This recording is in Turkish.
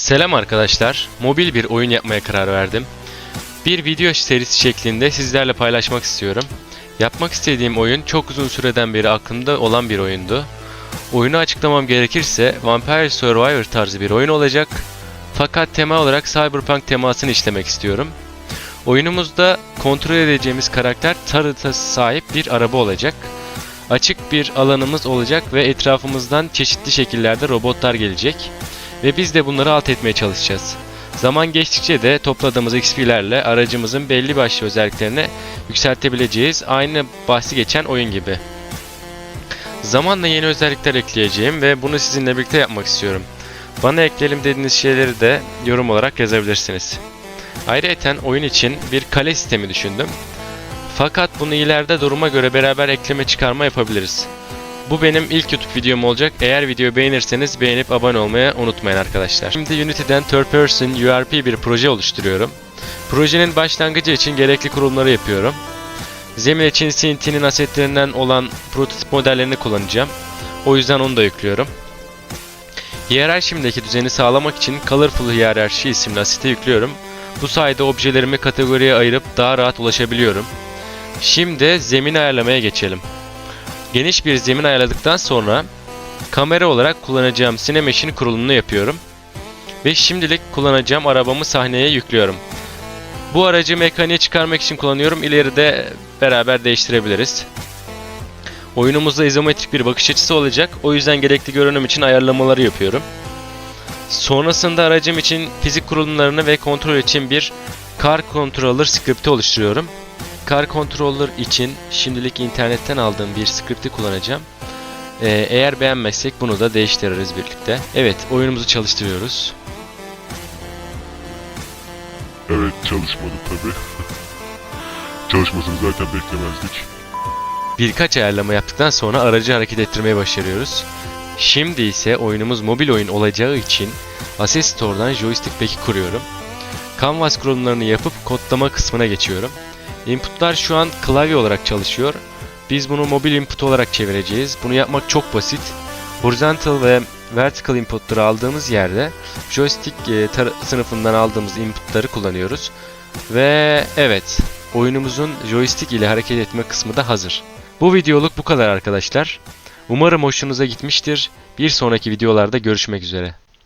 Selam arkadaşlar. Mobil bir oyun yapmaya karar verdim. Bir video serisi şeklinde sizlerle paylaşmak istiyorum. Yapmak istediğim oyun çok uzun süreden beri aklımda olan bir oyundu. Oyunu açıklamam gerekirse Vampire Survivor tarzı bir oyun olacak. Fakat tema olarak Cyberpunk temasını işlemek istiyorum. Oyunumuzda kontrol edeceğimiz karakter haritası sahip bir araba olacak. Açık bir alanımız olacak ve etrafımızdan çeşitli şekillerde robotlar gelecek ve biz de bunları alt etmeye çalışacağız. Zaman geçtikçe de topladığımız XP'lerle aracımızın belli başlı özelliklerini yükseltebileceğiz. Aynı bahsi geçen oyun gibi. Zamanla yeni özellikler ekleyeceğim ve bunu sizinle birlikte yapmak istiyorum. Bana ekleyelim dediğiniz şeyleri de yorum olarak yazabilirsiniz. Ayrıca oyun için bir kale sistemi düşündüm. Fakat bunu ileride duruma göre beraber ekleme çıkarma yapabiliriz. Bu benim ilk YouTube videom olacak. Eğer videoyu beğenirseniz beğenip abone olmayı unutmayın arkadaşlar. Şimdi Unity'den Third Person URP bir proje oluşturuyorum. Projenin başlangıcı için gerekli kurulumları yapıyorum. Zemin için CNT'nin asetlerinden olan prototip modellerini kullanacağım. O yüzden onu da yüklüyorum. Hiyerarşimdeki düzeni sağlamak için Colorful Hiyerarşi isimli asite yüklüyorum. Bu sayede objelerimi kategoriye ayırıp daha rahat ulaşabiliyorum. Şimdi zemin ayarlamaya geçelim. Geniş bir zemin ayarladıktan sonra kamera olarak kullanacağım Cinemesh'in kurulumunu yapıyorum. Ve şimdilik kullanacağım arabamı sahneye yüklüyorum. Bu aracı mekaniğe çıkarmak için kullanıyorum. İleride beraber değiştirebiliriz. Oyunumuzda izometrik bir bakış açısı olacak. O yüzden gerekli görünüm için ayarlamaları yapıyorum. Sonrasında aracım için fizik kurulumlarını ve kontrol için bir Car Controller script'i oluşturuyorum. Car Controller için şimdilik internetten aldığım bir script'i kullanacağım. Ee, eğer beğenmezsek bunu da değiştiririz birlikte. Evet, oyunumuzu çalıştırıyoruz. Evet çalışmadı tabi. Çalışmasını zaten beklemezdik. Birkaç ayarlama yaptıktan sonra aracı hareket ettirmeye başarıyoruz. Şimdi ise oyunumuz mobil oyun olacağı için Asset Store'dan joystick pack'i kuruyorum. Canvas kurulumlarını yapıp kodlama kısmına geçiyorum. Inputlar şu an klavye olarak çalışıyor. Biz bunu mobil input olarak çevireceğiz. Bunu yapmak çok basit. Horizontal ve vertical inputları aldığımız yerde joystick e, sınıfından aldığımız inputları kullanıyoruz. Ve evet, oyunumuzun joystick ile hareket etme kısmı da hazır. Bu videoluk bu kadar arkadaşlar. Umarım hoşunuza gitmiştir. Bir sonraki videolarda görüşmek üzere.